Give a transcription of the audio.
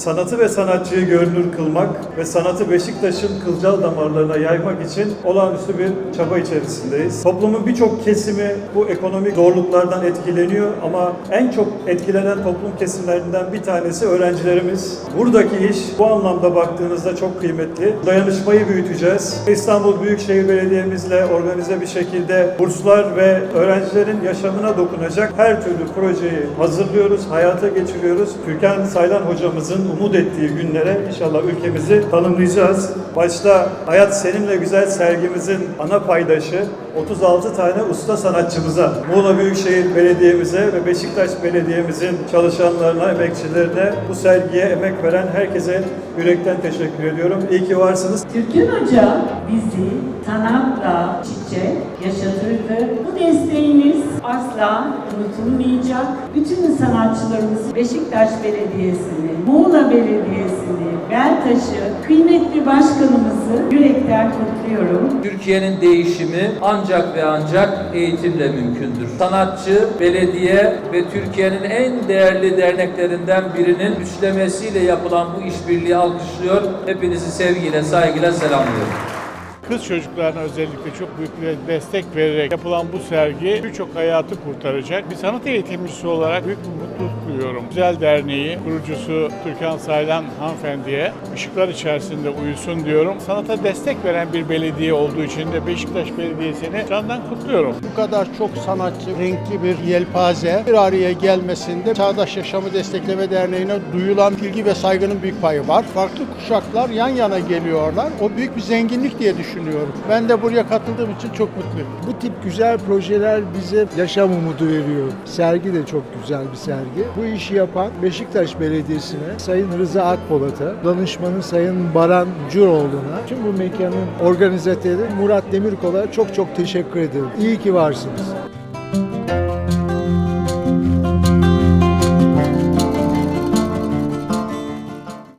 sanatı ve sanatçıyı görünür kılmak ve sanatı Beşiktaş'ın kılcal damarlarına yaymak için olağanüstü bir çaba içerisindeyiz. Toplumun birçok kesimi bu ekonomik zorluklardan etkileniyor ama en çok etkilenen toplum kesimlerinden bir tanesi öğrencilerimiz. Buradaki iş bu anlamda baktığınızda çok kıymetli. Dayanışmayı büyüteceğiz. İstanbul Büyükşehir Belediye'mizle organize bir şekilde burslar ve öğrencilerin yaşamına dokunacak her türlü projeyi hazırlıyoruz, hayata geçiriyoruz. Türkan Saylan hocamızın umut ettiği günlere inşallah ülkemizi tanımlayacağız. Başta Hayat Seninle Güzel sergimizin ana paydaşı 36 tane usta sanatçımıza, Muğla Büyükşehir Belediye'mize ve Beşiktaş Belediye'mizin çalışanlarına, emekçilerine, bu sergiye emek veren herkese yürekten teşekkür ediyorum. İyi ki varsınız. Türkün Hoca bizi sanatla çiçek yaşatırdı. Bu desteğiniz asla unutulmayacak. Bütün sanatçılarımız Beşiktaş Belediyesi'ni, Muğla Belediyesi'ni, Beltaş'ı, kıymetli başkanımızı yürekten kutluyorum. Türkiye'nin değişimi ancak ve ancak eğitimle mümkündür. Sanatçı, belediye ve Türkiye'nin en değerli derneklerinden birinin üçlemesiyle yapılan bu işbirliği alkışlıyor. Hepinizi sevgiyle, saygıyla selamlıyorum. Kız çocuklarına özellikle çok büyük bir destek vererek yapılan bu sergi birçok hayatı kurtaracak. Bir sanat eğitimcisi olarak büyük bir mutluluk duyuyorum. Güzel Derneği kurucusu Türkan Saylan hanımefendiye ışıklar içerisinde uyusun diyorum. Sanata destek veren bir belediye olduğu için de Beşiktaş Belediyesi'ni candan kutluyorum. Bu kadar çok sanatçı, renkli bir yelpaze bir araya gelmesinde Çağdaş Yaşamı Destekleme Derneği'ne duyulan ilgi ve saygının büyük payı var. Farklı kuşaklar yan yana geliyorlar. O büyük bir zenginlik diye düşünüyorum. Ben de buraya katıldığım için çok mutluyum. Bu tip güzel projeler bize yaşam umudu veriyor. Sergi de çok güzel bir sergi. Bu işi yapan Beşiktaş Belediyesi'ne, Sayın Rıza Akpolat'a, danışmanı Sayın Baran Curoğlu'na, tüm bu mekanın organizatörü Murat Demirkol'a çok çok teşekkür ederim. İyi ki varsınız.